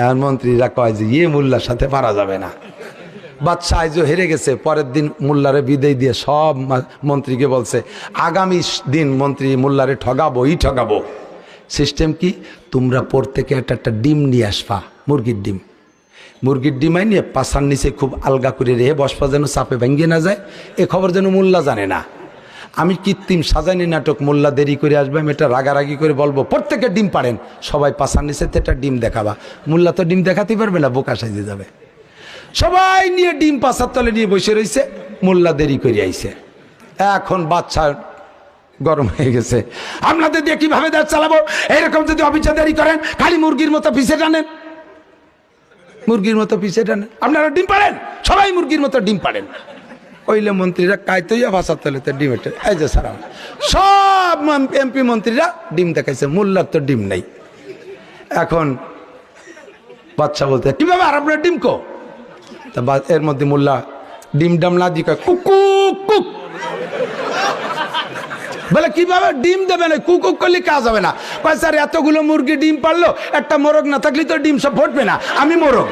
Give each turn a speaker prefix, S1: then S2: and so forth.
S1: এখন মন্ত্রীরা কয় যে ইয়ে মোল্লার সাথে পারা যাবে না। বাদশাহ আইজও হেরে গেছে, পরের দিন মোল্লারে বিদায় দিয়ে সব মন্ত্রীকে বলছে, আগামী দিন মন্ত্রী মোল্লারে ঠগাবোই ঠগাবো। সিস্টেম কি? তোমরা প্রত্যেকে একটা একটা ডিম নিয়ে আসবা, মুরগির ডিম। মুরগির ডিমাই নিয়ে পাশার নিচে খুব আলগা করে রেহে বসবা যেন চাপে ভেঙে না যায়, এ খবর যেন মোল্লা জানে না। আমি কৃত্রিম সাজানি নাটক মোল্লা দেরি করে আসবে, আমি এটা রাগারাগি করে বলব। প্রত্যেকে ডিম পারেন সবাই পাশার নিচে একটা ডিম দেখাবা। মোল্লা তো ডিম দেখাতে পারবে না, বোকা সাজে যাবে। সবাই নিয়ে ডিম পাশার তলে নিয়ে বসে রয়েছে মোল্লা দেরি করে আইছে। এখন বাচ্চা গরম হয়ে গেছে। আপনাদের দিয়ে কীভাবে দেশ চালাবো? এরকম যদি দেরি করেন, খালি মুরগির মতো পিছে টানেন। মুরগির মতো পিছে টানেন। আপনারা ডিম পারেন সবাই মুরগির মতো ডিম পারেন ওইলে মন্ত্রীরা কাইতইয়া ভাষার তলেতে ডিম এটা। এই যে সারা সব এমপি মন্ত্রীরা ডিম দেখাইছে। মোল্লার তো ডিম নেই। এখন বাচ্চা বলতে, কীভাবে আর আপনার ডিম কো? তা এর মধ্যে মোল্লা, ডিম ডাম না দিয়ে কুক কুক বলে, কীভাবে ডিম দেবে না? কুকুক করলে কাজ হবে না। কয়, স্যার, এতগুলো মুরগি ডিম পারল, একটা মোরগ না থাকলে তো ডিম সব ফুটবে না। আমি মোরগ।